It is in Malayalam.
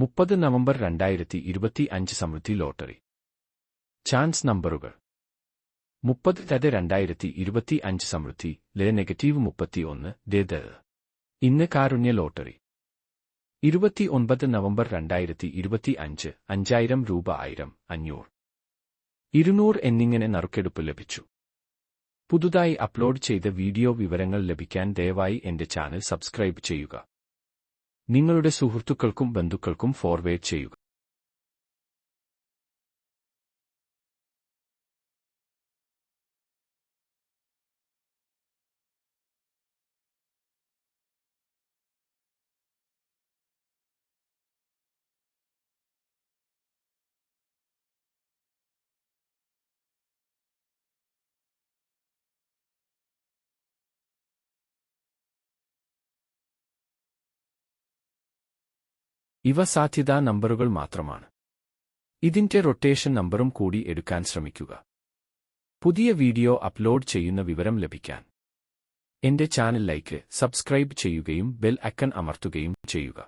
മുപ്പത് നവംബർ രണ്ടായിരത്തി ഇരുപത്തി അഞ്ച് സമൃദ്ധി ലോട്ടറി. ചാൻസ് നമ്പറുകൾ. മുപ്പത് തത് രണ്ടായിരത്തി ഇരുപത്തി അഞ്ച് സമൃദ്ധി ലെ നെഗറ്റീവ് മുപ്പത്തി ഒന്ന് ഡേത് ഇന്ന് കാരുണ്യ ലോട്ടറി. ഇരുപത്തി ഒൻപത് നവംബർ രണ്ടായിരത്തി ഇരുപത്തി അഞ്ച് അഞ്ചായിരം രൂപ ആയിരം അഞ്ഞൂറ്. ഇരുന്നൂറ് എന്നിങ്ങനെ നറുക്കെടുപ്പ് ലഭിച്ചു. പുതുതായി അപ്ലോഡ് ചെയ്ത വീഡിയോ വിവരങ്ങൾ ലഭിക്കാൻ ദയവായി എന്റെ ചാനൽ സബ്സ്ക്രൈബ് ചെയ്യുക. നിങ്ങളുടെ സുഹൃത്തുക്കൾക്കും ബന്ധുക്കൾക്കും ഫോർവേഡ് ചെയ്യുക. ഇവ സാധ്യതാ നമ്പറുകൾ മാത്രമാണ്. ഇതിന്റെ റൊട്ടേഷൻ നമ്പറും കൂടി എടുക്കാൻ ശ്രമിക്കുക. പുതിയ വീഡിയോ അപ്ലോഡ് ചെയ്യുന്ന വിവരം ലഭിക്കാൻ എന്റെ ചാനൽ ലൈക്ക് സബ്സ്ക്രൈബ് ചെയ്യുകയും ബെൽ ഐക്കൺ അമർത്തുകയും ചെയ്യുക.